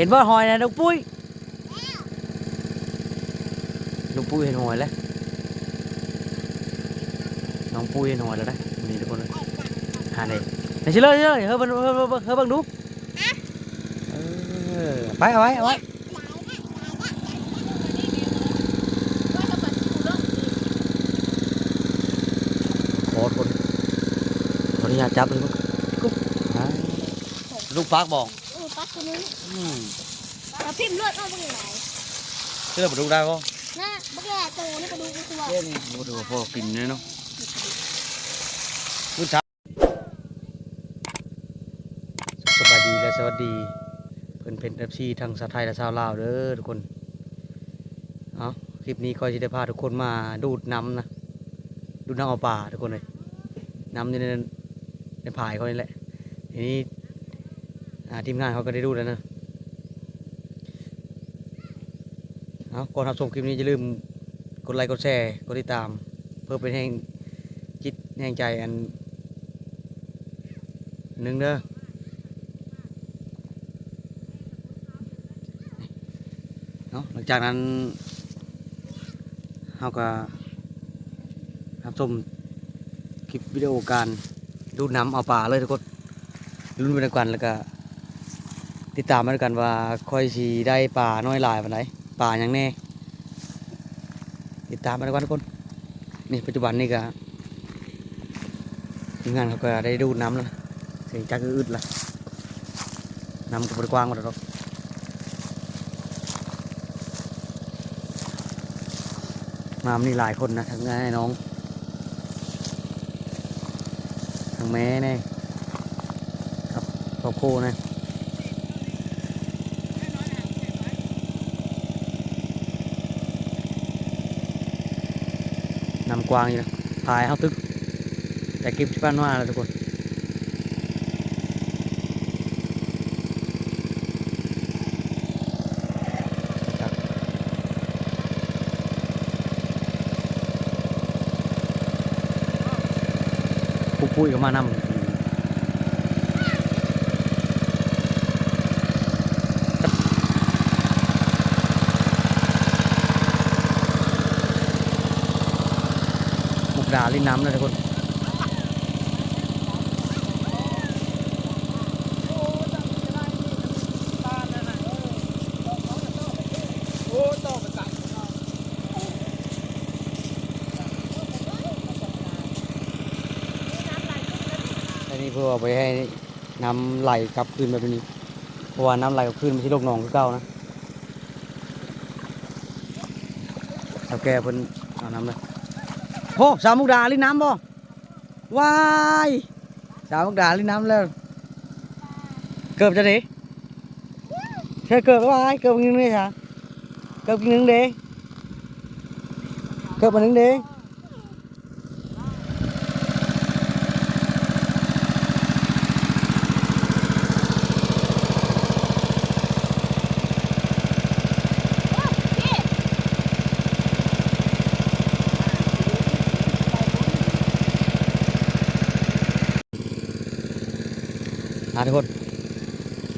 เห็นว่าหอยนะลูกปุ้ยลูกปุ้ยเห็นหอยแล้วน้องปุ้ยเห็นหอยแล้วนะนี่ทุกคนเลยหาเลยไหนชิเลยชิเลยเฮ้ยเบังเฮ้ยเบังเฮ้ยเบังดูเออไปเอาไว้เอาไว้ขอคนขออนุญาตจับเลยมั้งอ่าลูกพักบอกเออปัก ตัวนี้อืมเราพิมพ์เลือดเอาไปไหนเชื่อมาดูได้ป่ะนะบักแก่โตนี่ก็ดูกูตัวเล่นดูดูพวกกินเนี่ยเนาะพูดช้าสบายดีและสวัสดีเพื่อนเป็นเอฟซีทั้งชาวไทยและชาวลาวเด้อทุกคนเอาคลิปนี้ก็จะได้พาทุกคนมาดูดน้ำนะดูดน้ำเอาป่าทุกคนเลยน้ำในในในผายเขานี่แหละทีนี้อ่า ทีมงานเขาก็ได้ดูแล้วนะเอาก่อนรับชมคลิปนี้อย่าลืมกดไลค์กดแชร์กดติดตาม เพื่อเป็นแห่งจิตแห่งใจอันหนึ่งเด้อเนาะหลังจากนั้นเราก็รับชมคลิปวิดีโอการดูน้ำเอาป่าเลยทุกคนรุ่นไปด้วยกันแล้วก็ ติดตามมาด้วยกันว่าค่อยสีได้ป่าน้อยหลายวันไหนป่าอย่างแน่ติดตามมาทุกวันทุกคนนี่ปัจจุบันนี่ก็ทีมงานเขาก็ได้ดูน้ำแล้วนะเสียงจักอึดละน้ำก็บริกว้างหมดแล้วหรอกมานี่หลายคนนะทั้งแม่น้องทั้งแม่เนี่ยครับครอบครัวเนี่ย กวางอยู่นะพายเข้าตึก แต่คลิปที่บ้านว่าแล้วทุกคนปุ้ยก็มานำมุกดาลิ้ นน้ำนะทุกคนอันนี้เพื่อเอาไปให้น้ำไหลกลับคืนแบบนี้ เพราะว่าน้ำไหลกลับคืนไม่ใช่โรคหนองคือเก่านะเอาแกเพิ่นเอาน้ำเลย โอ้สาวมุกดาลิ้นน้ำบ่วายสาวมุกดาลิ้นน้ำแล้วเกือบจะดิแค่เกือบวายเกือบนึงเลยค่ะเกือบนึงเด้เกือบมานึงเด้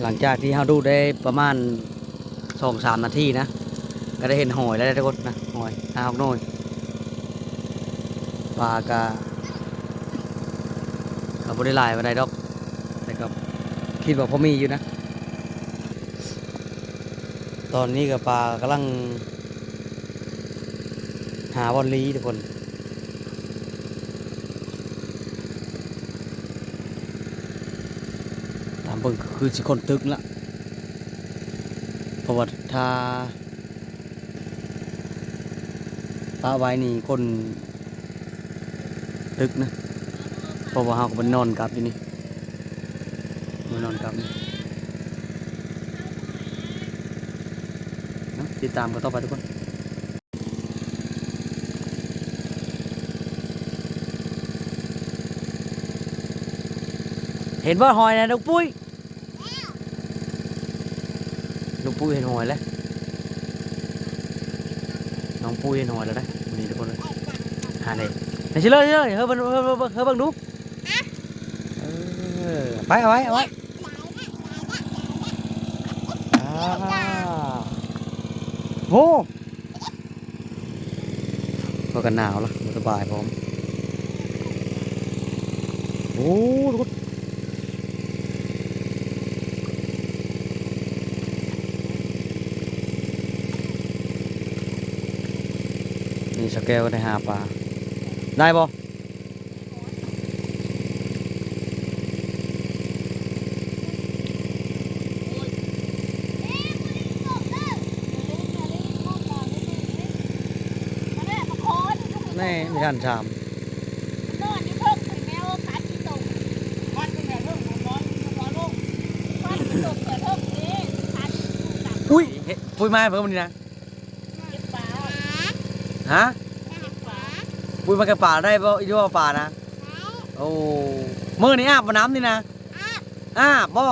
หลังจากที่เราดูได้ประมาณสองสามนาทีนะ ก็ได้เห็นหอยแล้วทุกคนนะหอยอาหอกน้อยปลากะกับบได้ลายมาได้ดอกแต่ก็คิดว่าพอมีอยู่นะ ตอนนี้กับปลากำลัง หาบอลลีทุกคน ตาม เบิ่งคือสิคนตึกละเพราะว่าถ้าป้าไว้นี่คนตึกนะเพราะว่าเฮาก็บ่นอนกลับอยู่นี่บ่นอนกลับนี่นะติดตามกันต่อไปทุกคนเห็นว่าหอยนะลูกปุ้ยลูก ปุ้ยเห็นหอยแล้วน้องปุ้ยเห็นหอยแล้วนะนี่ทุกคนเลยหาเลยไหนชิเลยชิเลยเฮ้ยเบังเฮ้ยเบังเฮ้ยเบังดูเออไปเอาไว้เอาไว้โอ้พอกันหนาวละสบายพร้อมโอ้ทุกคนนี่สเกลในหาปลาได้บ่แน่ไม่ทันชามอุ้ยเฮ้ยปุ้ยมาเพิ่มมันนี่นะฮะ ปุ้ยมากับป่าได้ป่ะอีดูว่าป่านะโอ้มื่อนี้อาบน้ำนี่นะอาบบ่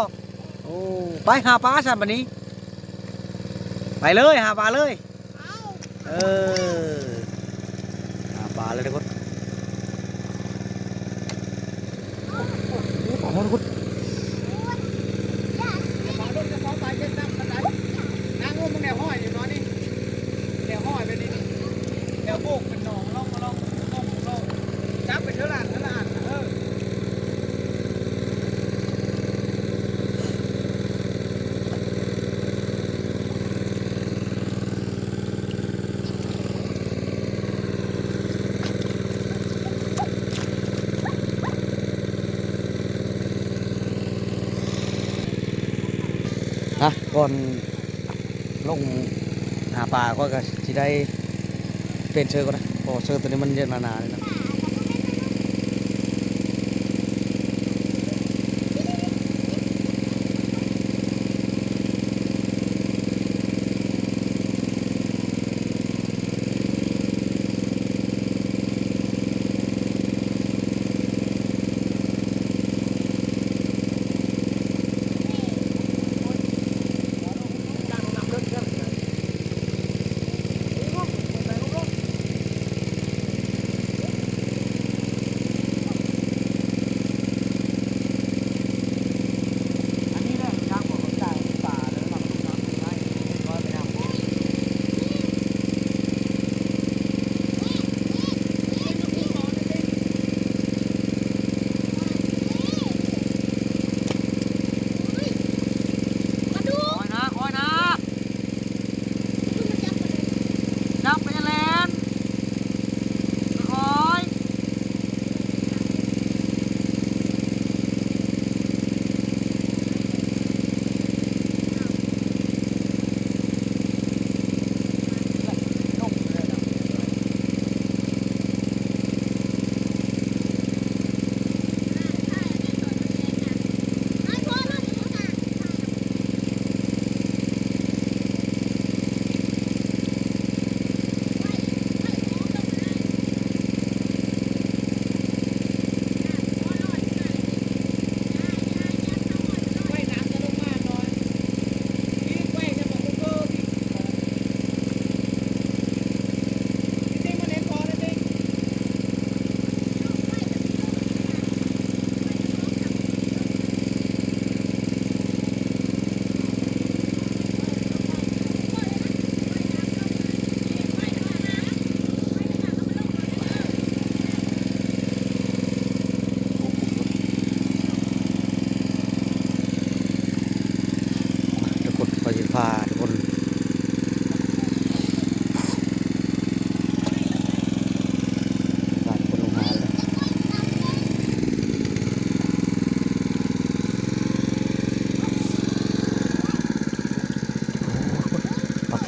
โอ้ไปหาปลาสันบันนี้ ไปเลยหาปลาเลยเออหาปลาเลยทุกคนโอ้โหทุกคน ฮะก่อนลงหาปลาก็ก็สิได้เปลี่ยนเชือกก็ได้เพอเชือกตัวนี้มันเย็นนานๆเลยนะ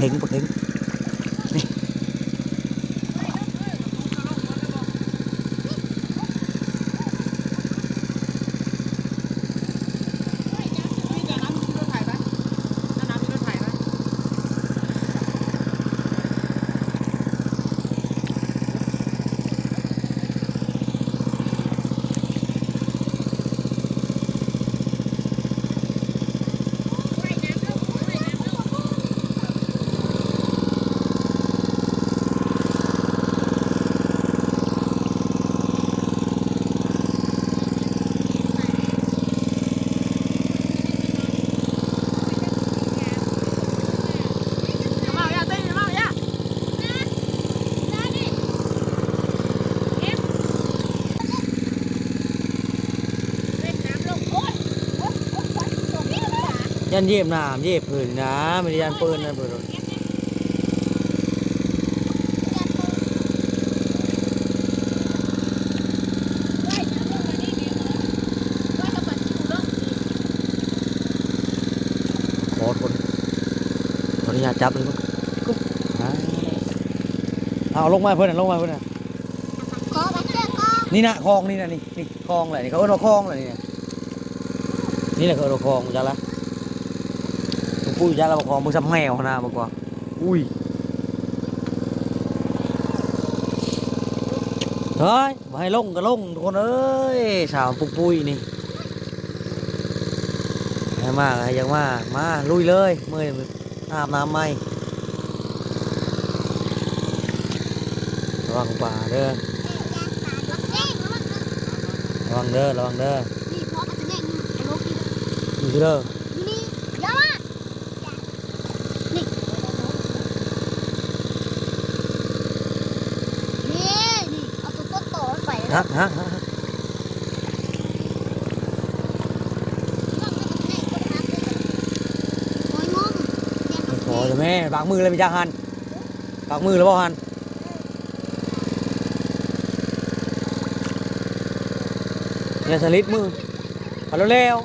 ปลาเค็งปลาเค็งนี่ พี่จะน้ำมีรถไถไหมน้ำน้ำมีรถไถไหม ว่ายน้ำลูกว่ายน้ำลูก ยันเย็บน้ำเย็บพื้นนะไม่ได้ยันปืนนะเพื่อนขอทนขออนุญาตจับเลยลูกกุ๊บอ่าเอาลงมาเพื่อนนะลงมาเพื่อนนะขอไปเชื่อก็นี่นะคลองนี่นะนี่นี่คลองแหละนี่เขาเอิ้นว่าคลองแหละนี่นะนี่แหละเขาเอิ้นว่าคลองจ้าละ มึงพูดจ้าละว่าคลองมึงซ้ำแมวนะบอกว่าอุ้ยเฮ้ยมาให้ลงก็ลงทุกคนเอ้ยสาวปุกปุยนี่ให้มากให้ยังมากมาลุยเลยเมื่อยอาบน้ำไหมระวังป่าเด้อระวังเด้อระวังเด้ออยู่ที่เด้อ ฮะฮะฮะขอจะแม่ปากมือเลยไปจ้าหันปากมือแล้วบ่หันอย่าสลิดมือเอาเร็ว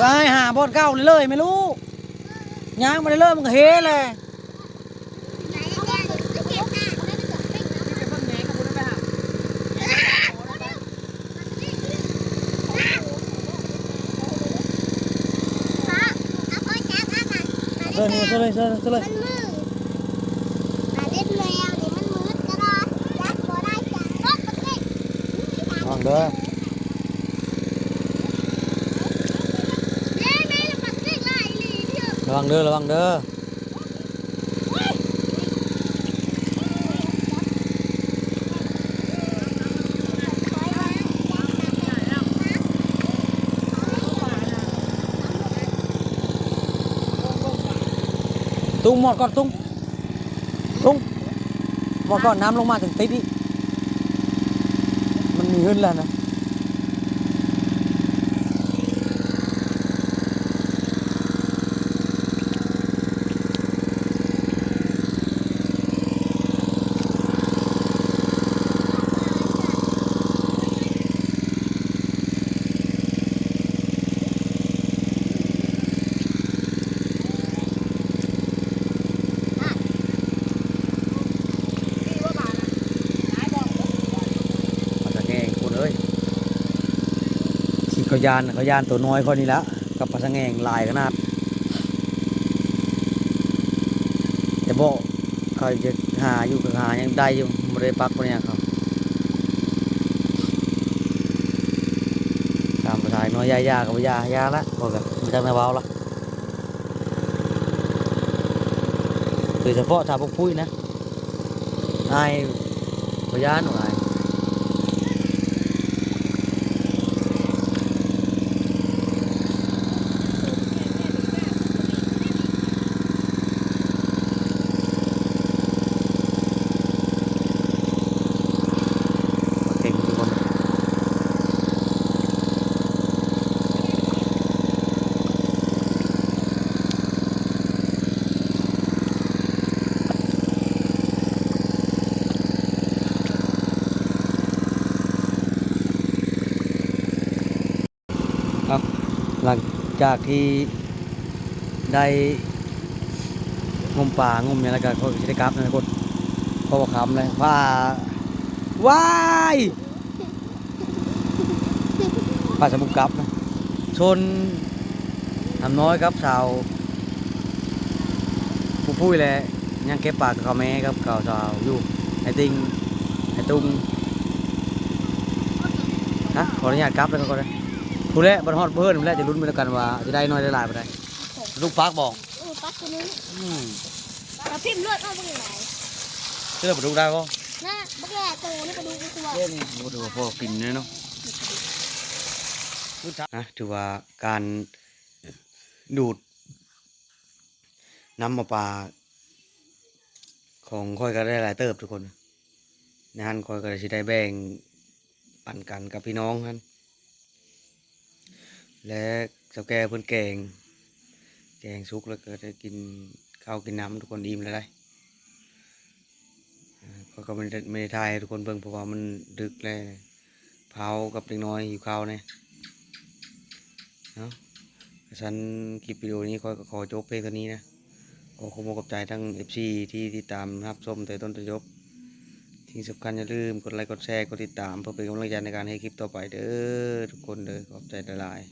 ไปหาบอดเก้าเลยไม่รู้ ย่างมาเลยเลยมันก็เฮเลยนี่เป็นคนแหนกับบุญไปหาเดินมาเดินเลยเดินเลยเดินเลยมันมืดอาเล็ดแมวนี่มันมืดก็รอยัดบ่ได้จ้ะรถประเทศระวังเด้อ แม่แม่ละประเทศไล่ลีเดียว ระวังเด้อระวังเด้อตุ้งหมดก่อนตุ้งตุ้งหมดก่อนน้ำลงมาถึงติดนี่มันมีขึ้นแล้วนะเอาแต่แง่งคุณเอ้ยขี่เขา ยานเขายานตัวน้อยคนนี้ละกับปลาสะแงงลายขนาดแต่บอกเขาจะหาอยู่กับหายังได้อยู่ไม่ได้ปักคนนี้เขาตามภาษาน้อยยายากับยายาละบอกกันมันจังในเว้าละโดยเฉพาะชาวพวกพุ้ยนะนายพยานหน่อย เก่งทุกคนครับหลัง จากที่ได้งมป่างมเนี่ยแล้วก็เขาจะได้กลับนะทุกคนเพราะว่าคำเลยว่าว้ายป่าสมุกกลับนะชนทำน้อยครับสาวผู้พูดแหละยังเก็บปากกับเขาแม่ครับเขาสาวอยู่ไอติงไอตุงฮะขออนุญาตกลับแล้วก็เลย ผู้เละบรรฮอดเพื่อนผู้เละจะลุ้นไปแล้วกันว่าจะได้น้อยได้หลายไปได้ลูกปากบอกเออปักตัวนี้อืมเราพิมพ์เลือดเอาไปไหนเชื่อประตูได้ป่ะนะบักแก่โตนี่ไปดูกูตัวเล่นดูดูพวกกินเนี่ยเนาะนะถือว่าการดูดน้ำมาปลาของค่อยก็ได้หลายเติบทุกคนในหันคอยก็สิได้แบ่งปันกันกับพี่น้องฮัน และเจ้าแก่เพิ่นแกง แกงสุกแล้วก็ได้กินข้าวกินน้ำทุกคนอิ่มเลยได้ก็ไม่ได้ไม่ได้ถ่ายทุกคนเบิ่งเพราะว่ามันดึกแล้วเผากับเด็กน้อยหิวข้าวเนี่ยเนาะฉันคลิปวิดีโอนี้คอขอจบเพลงเท่านี้นะขอขอบคุณขอบใจทั้ง FC ที่ติดตามรับชมแต่ต้นจนจบที่สำคัญอย่าลืมกดไลค์กดแชร์กดติดตามเพื่อเป็นกำลังใจในการให้คลิปต่อไปเด้อทุกคนเด้อขอบใจหลาย